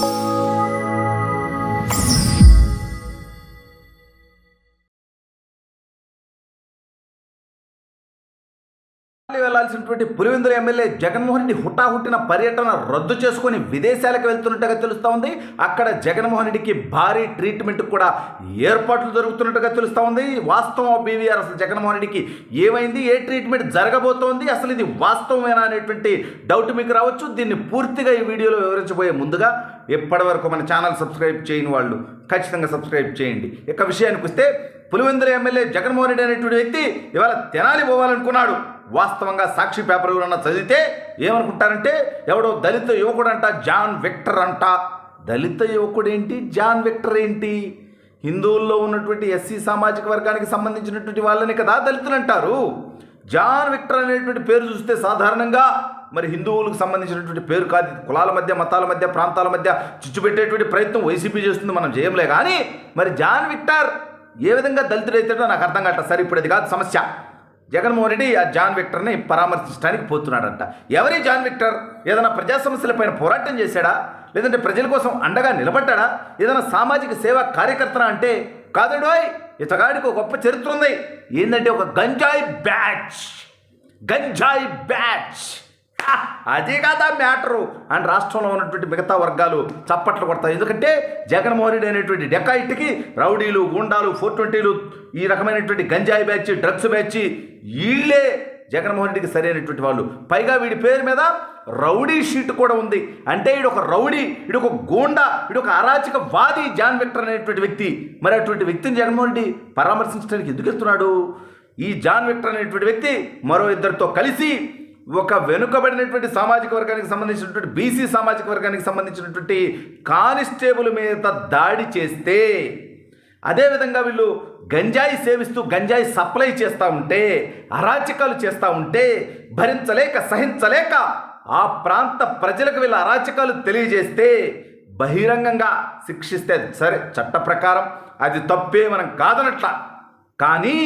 You. వెళ్ళాల్సినటువంటి Pulivendula MLA Jaganmohan Reddy హుటాహుట్టిన పర్యటన రద్దు చేసుకుని విదేశాలకు వెళ్తున్నట్టుగా తెలుస్తూ ఉంది. అక్కడ జగన్మోహన్ రెడ్డికి భారీ ట్రీట్మెంట్ కూడా ఏర్పాట్లు జరుగుతున్నట్టుగా తెలుస్తూ ఉంది. వాస్తవం బీవీఆర్ అసలు జగన్మోహన్ రెడ్డికి ఏమైంది? ఏ ట్రీట్మెంట్ జరగబోతోంది? అసలు ఇది వాస్తవమేనా అనేటువంటి డౌట్ మీకు రావచ్చు. దీన్ని పూర్తిగా ఈ వీడియోలో వివరించబోయే ముందుగా ఎప్పటివరకు మన ఛానల్ సబ్స్క్రైబ్ చేయని వాళ్ళు ఖచ్చితంగా సబ్స్క్రైబ్ చేయండి. ఇక విషయానికి వస్తే పులివెందుల ఎమ్మెల్యే జగన్మోహన్ రెడ్డి అనేటువంటి వ్యక్తి ఇవాళ తెనాలి పోవాలనుకున్నాడు. వాస్తవంగా సాక్షి పేపర్ ఎవరన్నా చదివితే ఏమనుకుంటారంటే ఎవడో దళిత యువకుడు అంట జాన్ విక్టర్ అంట. దళిత యువకుడు ఏంటి? జాన్ విక్టర్ ఏంటి? హిందువుల్లో ఉన్నటువంటి ఎస్సీ సామాజిక వర్గానికి సంబంధించినటువంటి వాళ్ళని కదా దళితులు అంటారు. జాన్ విక్టర్ అనేటువంటి పేరు చూస్తే సాధారణంగా మరి హిందువులకు సంబంధించినటువంటి పేరు కాదు. కులాల మధ్య మతాల మధ్య ప్రాంతాల మధ్య చిచ్చు పెట్టేటువంటి ప్రయత్నం వైసీపీ చేస్తుంది మనం చేయంలే కానీ మరి జాన్ విక్టర్ ఏ విధంగా దళితుడైతాడో నాకు అర్థం కావట్లేదు సరే ఇప్పుడు అది కాదు సమస్య. జగన్మోహన్ రెడ్డి ఆ జాన్ విక్టర్ని పరామర్శించడానికి పోతున్నాడంట. ఎవరి జాన్ విక్టర్? ఏదైనా ప్రజా సమస్యలపైన పోరాటం చేశాడా? లేదంటే ప్రజల కోసం అండగా నిలబడ్డాడా? ఏదైనా సామాజిక సేవా కార్యకర్తనా అంటే? కాదడోయ్ ఇతగాడికి ఒక గొప్ప చరిత్ర ఉంది. ఏంటంటే ఒక గంజాయి బ్యాచ్. గంజాయి బ్యాచ్. అదే కాదా మ్యాటరు అని రాష్ట్రంలో ఉన్నటువంటి మిగతా వర్గాలు చప్పట్లు కొడతాయి. ఎందుకంటే జగన్మోహన్ రెడ్డి అనేటువంటి డెకాయిట్కి రౌడీలు గుండాలు ఫోర్ ట్వంటీలు ఈ రకమైనటువంటి గంజాయి బ్యాచ్ డ్రగ్స్ బ్యాచ్ వీళ్ళే జగన్మోహన్ రెడ్డికి సరైనటువంటి వాళ్ళు. పైగా వీడి పేరు మీద రౌడీ షీట్ కూడా ఉంది. అంటే ఈడు ఒక రౌడీ ఈడు ఒక గోండా ఈడు ఒక అరాచక వాది జాన్ విక్టర్ అనేటువంటి వ్యక్తి. మరి అటువంటి వ్యక్తిని జగన్మోహన్ రెడ్డి పరామర్శించడానికి ఎందుకు వెళ్తున్నాడు? ఈ జాన్ విక్టర్ అనేటువంటి వ్యక్తి మరో ఇద్దరితో కలిసి ఒక వెనుకబడినటువంటి సామాజిక వర్గానికి సంబంధించినటువంటి బీసీ సామాజిక వర్గానికి సంబంధించినటువంటి కానిస్టేబుల్ మీద దాడి చేస్తే అదేవిధంగా వీళ్ళు గంజాయి సేవిస్తూ గంజాయి సప్లై చేస్తూ ఉంటే అరాచకాలు చేస్తూ ఉంటే భరించలేక సహించలేక ఆ ప్రాంత ప్రజలకు వీళ్ళ అరాచకాలు తెలియజేస్తే బహిరంగంగా శిక్షిస్తే సరే చట్ట ప్రకారం అది తప్పే మనం కాదనట్ల. కానీ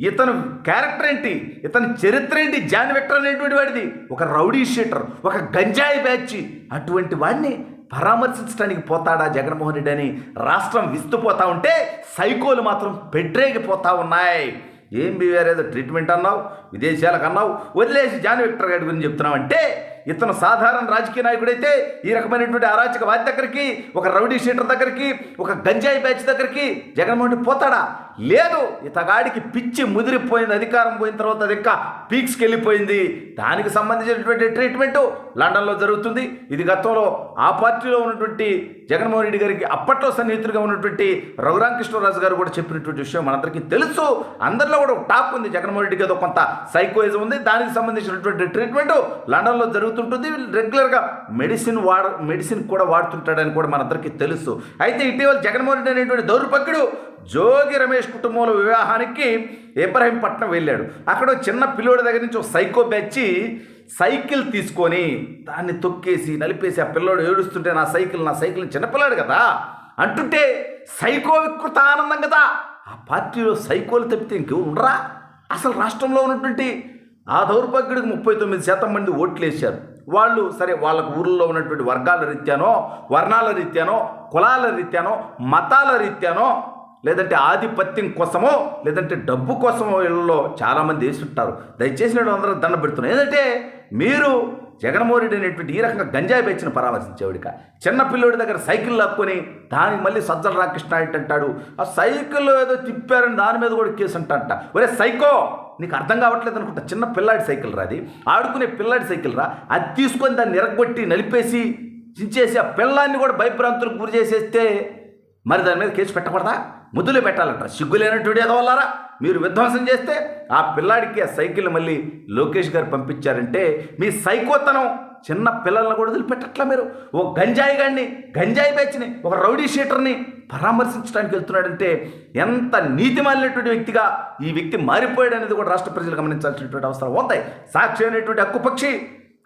ఇతను క్యారెక్టర్ ఏంటి? ఇతని చరిత్ర ఏంటి? జాన్ విక్టర్ అనేటువంటి వాడిది. ఒక రౌడీ షీటర్ ఒక గంజాయి బ్యాచి అటువంటి వాడిని పరామర్శించడానికి పోతాడా జగన్మోహన్ రెడ్డి అని రాష్ట్రం విస్తుపోతా ఉంటే సైకోలు మాత్రం పెట్టరేగిపోతా ఉన్నాయి. ఏం బీవేర్ ఏదో ట్రీట్మెంట్ అన్నావు? విదేశాలకు అన్నావు? వదిలేసి జాన్ విక్టర్ గారి గురించి చెప్తున్నావు అంటే ఇతను సాధారణ రాజకీయ నాయకుడైతే ఈ రకమైనటువంటి అరాచక వాది దగ్గరికి ఒక రౌడీ షీటర్ దగ్గరికి ఒక గంజాయి బ్యాచ్ దగ్గరికి జగన్మోహన్ రెడ్డి పోతాడా? లేదు. ఇతగాడికి పిచ్చి ముదిరిపోయింది అధికారం పోయిన తర్వాత అది ఇంకా పీక్స్కి వెళ్ళిపోయింది దానికి సంబంధించినటువంటి ట్రీట్మెంట్ లండన్లో జరుగుతుంది. ఇది గతంలో ఆ పార్టీలో ఉన్నటువంటి జగన్మోహన్ రెడ్డి గారికి అప్పట్లో సన్నిహితులుగా ఉన్నటువంటి రఘురామకృష్ణరాజు గారు కూడా చెప్పినటువంటి విషయం మనందరికీ తెలుసు. అందరిలో కూడా ఒక టాక్ ఉంది. జగన్మోహన్ రెడ్డికి ఏదో కొంత సైకోయిజం ఉంది. దానికి సంబంధించినటువంటి ట్రీట్మెంట్ లండన్లో జరుగుతుంది. జరుగుతుంటుంది. రెగ్యులర్గా మెడిసిన్ వాడ మెడిసిన్ కూడా వాడుతుంటాడని కూడా మనందరికీ తెలుసు. అయితే ఇటీవల జగన్మోహన్ రెడ్డి అనేటువంటి దౌర్భక్యుడు జోగి రమేష్ కుటుంబంలో వివాహానికి ఇబ్రహీంపట్నం వెళ్ళాడు. అక్కడ చిన్న పిల్లోడి దగ్గర నుంచి ఒక సైకో బ్యాచి సైకిల్ తీసుకొని దాన్ని తొక్కేసి నలిపేసి ఆ పిల్లోడు ఏడుస్తుంటే నా సైకిల్ నా సైకిల్ చిన్నపిల్లాడు కదా! అంటుంటే సైకో వికృత ఆనందం కదా! ఆ పార్టీలో సైకోలు తప్పితే ఇంకెవరు ఉండరా? అసలు రాష్ట్రంలో ఉన్నటువంటి ఆ దౌర్భాగ్యుడికి ముప్పై తొమ్మిది శాతం మంది ఓట్లు వేశారు. వాళ్ళు సరే వాళ్ళకు ఊళ్ళో ఉన్నటువంటి వర్గాల రీత్యానో వర్ణాల రీత్యానో కులాల రీత్యానో మతాల రీత్యానో లేదంటే ఆధిపత్యం కోసమో లేదంటే డబ్బు కోసమో వీళ్ళలో చాలామంది వేసి ఉంటారు దయచేసి నేను అందరూ దండ పెడుతున్నాను ఏంటంటే మీరు జగన్మోహన్ రెడ్డి అనేటువంటి ఈ రకంగా గంజాయి బెచ్చిన పరామర్శించేవాడిక. చిన్న పిల్లోడి దగ్గర సైకిల్ లాక్కొని దానికి మళ్ళీ సజ్జల రామకృష్ణ అంటాడు. ఆ సైకిల్ ఏదో తిప్పారని దాని మీద కూడా కేసు అంట ఒరే సైకో నీకు అర్థం కావట్లేదు అనుకుంటా. చిన్న పిల్లాడి సైకిల్ రాది ఆడుకునే పిల్లాడి సైకిల్ రా. అది తీసుకొని దాన్ని నిరగొట్టి నలిపేసి చించేసి ఆ పిల్లాన్ని కూడా భయభ్రాంతులకు గురి చేసేస్తే మరి దాని మీద కేసు పెట్టకూడదా? ముద్దులు పెట్టాలంట సిగ్గు లేనటువంటి ఏదో వల్లారా మీరు విధ్వంసం చేస్తే ఆ పిల్లాడికి ఆ సైకిల్ మళ్ళీ లోకేష్ గారు పంపించారంటే మీ సైకోతనం చిన్న పిల్లలను కూడా వదిలిపెట్టట్లా మీరు. ఓ గంజాయి గాడిని గంజాయి బ్యాచ్ని ఒక రౌడీ షీటర్ని పరామర్శించడానికి వెళ్తున్నాడంటే ఎంత నీతి మాలినటువంటి వ్యక్తిగా ఈ వ్యక్తి మారిపోయాడు అనేది కూడా రాష్ట్ర ప్రజలు గమనించాల్సినటువంటి అవసరం ఉంది. సాక్షి అనేటువంటి హక్కుపక్షి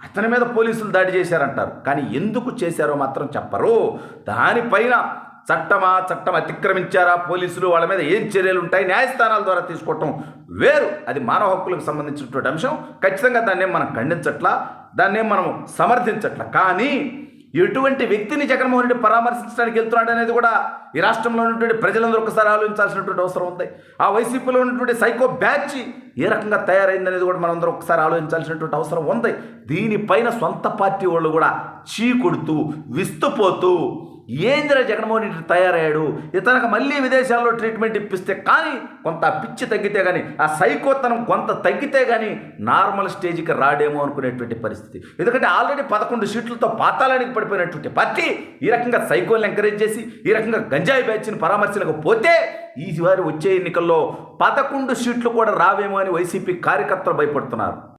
అతని మీద పోలీసులు దాడి చేశారంటారు. కానీ ఎందుకు చేశారో మాత్రం చెప్పరు. దానిపైన చట్టమా చట్టం అతిక్రమించారా పోలీసులు? వాళ్ళ మీద ఏం చర్యలు ఉంటాయి న్యాయస్థానాల ద్వారా తీసుకోవటం వేరు. అది మానవ హక్కులకు సంబంధించినటువంటి అంశం. ఖచ్చితంగా దాన్ని మనం ఖండించట్లా దాన్ని మనం సమర్థించట్లా. కానీ ఎటువంటి వ్యక్తిని జగన్మోహన్ రెడ్డి పరామర్శించడానికి వెళ్తున్నాడు అనేది కూడా ఈ రాష్ట్రంలో ఉన్నటువంటి ప్రజలందరూ ఒకసారి ఆలోచించాల్సినటువంటి అవసరం ఉంది. ఆ వైసీపీలో ఉన్నటువంటి సైకో బ్యాచ్ ఏ రకంగా తయారైందనేది కూడా మనందరం ఒకసారి ఆలోచించాల్సినటువంటి అవసరం ఉంది. దీనిపైన సొంత పార్టీ వాళ్ళు కూడా చీ కొడుతూ విస్తుపోతూ ఏందిరా జగన్మోహన్ రెడ్డి తయారయ్యాడు? ఇతనికి మళ్ళీ విదేశాల్లో ట్రీట్మెంట్ ఇప్పిస్తే కానీ కొంత పిచ్చి తగ్గితే కానీ ఆ సైకోతనం కొంత తగ్గితే కానీ నార్మల్ స్టేజ్కి రాడేమో అనుకునేటువంటి పరిస్థితి. ఎందుకంటే ఆల్రెడీ పదకొండు సీట్లతో పాతాళానికి పడిపోయినటువంటి పార్టీ ఈ రకంగా సైకోల్ని ఎంకరేజ్ చేసి ఈ రకంగా గంజాయి బ్యాచ్ని పరామర్శలకు పోతే ఈ వచ్చే ఎన్నికల్లో పదకొండు సీట్లు కూడా రావేమో అని వైసీపీ కార్యకర్తలు భయపడుతున్నారు.